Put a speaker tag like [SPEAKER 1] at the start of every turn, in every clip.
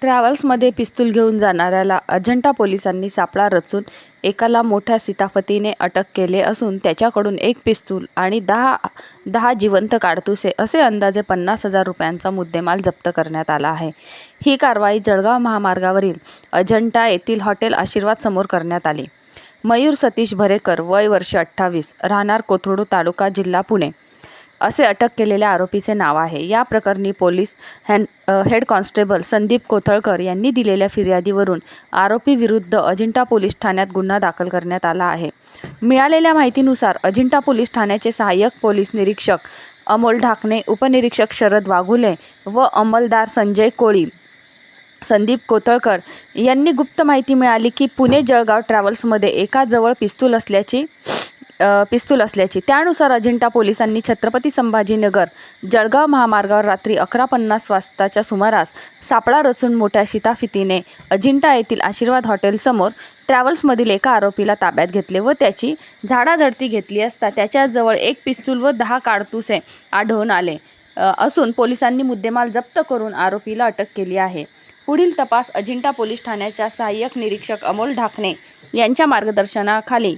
[SPEAKER 1] ट्रॅव्हल्समध्ये पिस्तूल घेऊन जाणाऱ्याला अजंठा पोलिसांनी सापळा रचून एकाला मोठ्या सीताफतीने अटक केले असून त्याच्याकडून एक पिस्तूल आणि दहा दहा जिवंत काडतुसे असे अंदाजे पन्नास हजार रुपयांचा मुद्देमाल जप्त करण्यात आला आहे. ही कारवाई जळगाव महामार्गावरील अजंठा येथील हॉटेल आशीर्वाद समोर करण्यात आली. मयूर सतीश भरेकर वय वर्ष अठ्ठावीस राहणार कोथरूड तालुका जिल्हा पुणे. असे अटक केलेल्या आरोपीचे नाव आहे. या प्रकरणी पोलीस हॅन हेड कॉन्स्टेबल संदीप कोथळकर यांनी दिलेल्या फिर्यादीवरून आरोपीविरुद्ध अजिंठा पोलीस ठाण्यात गुन्हा दाखल करण्यात आला आहे. मिळालेल्या माहितीनुसार अजिंठा पोलीस ठाण्याचे सहाय्यक पोलीस निरीक्षक अमोल ढाकणे उपनिरीक्षक शरद वाघुले व अंमलदार संजय कोळी संदीप कोतळकर यांनी गुप्त माहिती मिळाली की पुणे जळगाव ट्रॅव्हल्समध्ये एका जवळ पिस्तूल असल्याची पिस्तूल असल्याची. त्यानुसार अजिंठा पोलिसांनी छत्रपती संभाजीनगर जळगाव महामार्गावर रात्री अकरा पन्नास वाजताच्या सुमारास सापळा रचून मोठ्या शिताफितीने अजिंठा येथील आशीर्वाद हॉटेलसमोर ट्रॅव्हल्समधील एका आरोपीला ताब्यात घेतले व त्याची झाडाझडती घेतली असता त्याच्याजवळ एक पिस्तूल व दहा काडतुसे आढळून आले असून पोलिसांनी मुद्देमाल जप्त करून आरोपीला अटक केली आहे. पुढील तपास अजिंठा पोलीस ठाण्याच्या सहाय्यक निरीक्षक अमोल ढाकणे यांच्या मार्गदर्शनाखाली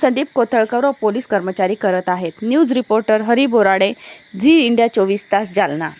[SPEAKER 1] संदीप कोथळकर व पोलीस कर्मचारी करत आहेत. News reporter Hari Borade Zee India चोवीस तास जालना.